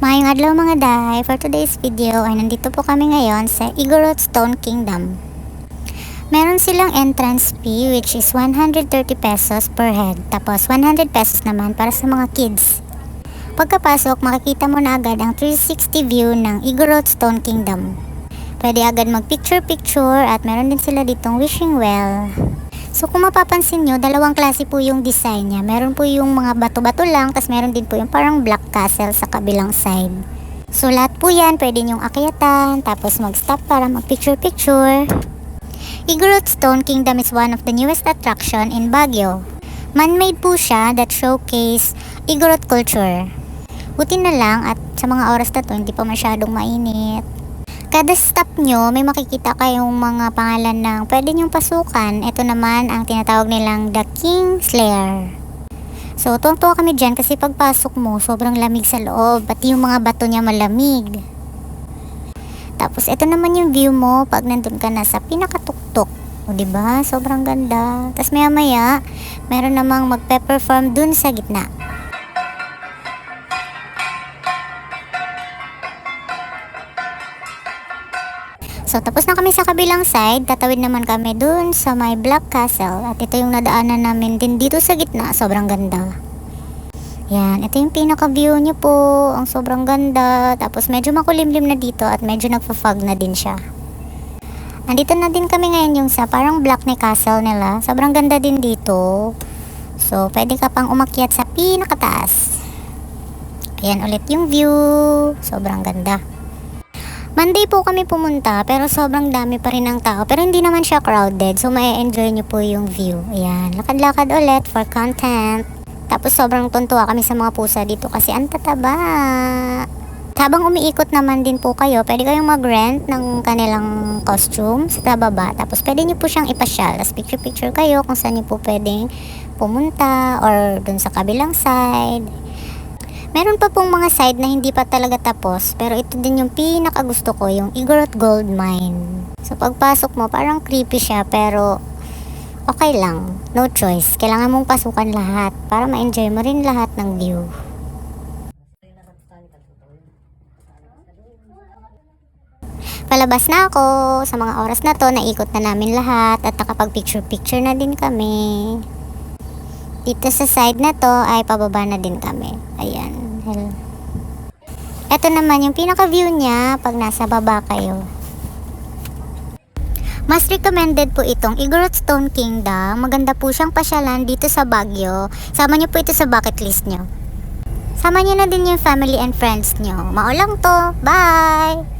Mayong adlaw mga day, for today's video ay nandito po kami ngayon sa Igorot Stone Kingdom. Meron silang entrance fee which is 130 pesos per head. Tapos 100 pesos naman para sa mga kids. Pagkapasok, makikita mo na agad ang 360 view ng Igorot Stone Kingdom. Pwede agad mag-picture-picture at meron din sila ditong wishing well. So kung mapapansin nyo, dalawang klase po yung design niya. Meron po yung mga bato-bato lang, tas meron din po yung parang black castle sa kabilang side. So lahat po yan, pwede nyong akyatan, tapos mag-stop para mag-picture-picture. Igorot Stone Kingdom is one of the newest attraction in Baguio. Man-made po siya that showcase Igorot culture. Buti na lang at sa mga oras na to, hindi pa masyadong mainit. Kada stop nyo, may makikita kayong mga pangalan ng pwede nyong pasukan. Ito naman ang tinatawag nilang The King Slayer. So, tuwang-tuwa kami dyan kasi pagpasok mo, sobrang lamig sa loob. Pati yung mga bato niya malamig. Tapos, ito naman yung view mo pag nandun ka na sa pinakatuktok. O, di ba? Sobrang ganda. Tapos, maya-maya, meron namang magpe-perform dun sa gitna. So, tapos na kami sa kabilang side. Tatawid naman kami dun sa may Black Castle. At ito yung nadaanan namin din dito sa gitna. Sobrang ganda. Yan. Ito yung pinaka-view niyo po. Ang sobrang ganda. Tapos medyo makulimlim na dito at medyo nagpa-fog na din siya. Andito na din kami ngayon yung sa parang Black ni Castle nila. Sobrang ganda din dito. So, pwede ka pang umakyat sa pinakataas. Ayan ulit yung view. Sobrang ganda. Monday po kami pumunta pero sobrang dami pa rin ng tao pero hindi naman siya crowded so may enjoy nyo po yung view. Ayan, lakad-lakad ulit for content. Tapos sobrang tuntua kami sa mga pusa dito kasi ang tataba. Habang umiikot naman din po kayo, pwede kayong mag-rent ng kanilang costume sa baba. Tapos pwede nyo po siyang ipasyal. Tapos picture-picture kayo kung saan nyo po pwedeng pumunta or dun sa kabilang side. Meron pa pong mga side na hindi pa talaga tapos, pero ito din yung pinaka gusto ko, yung Igorot Gold Mine. So pagpasok mo, parang creepy siya, pero okay lang. No choice. Kailangan mong pasukan lahat para ma-enjoy mo rin lahat ng view. Palabas na ako. Sa mga oras na to, naikot na namin lahat at nakapag-picture-picture na din kami. Dito sa side na to ay pababa na din kami. Ayan. Ito naman yung pinaka-view niya pag nasa baba kayo. Mas recommended po itong Igorot Stone Kingdom. Maganda po siyang pasyalan dito sa Baguio. Sama niyo po ito sa bucket list niyo. Sama niyo na din yung family and friends niyo. Maulang to. Bye!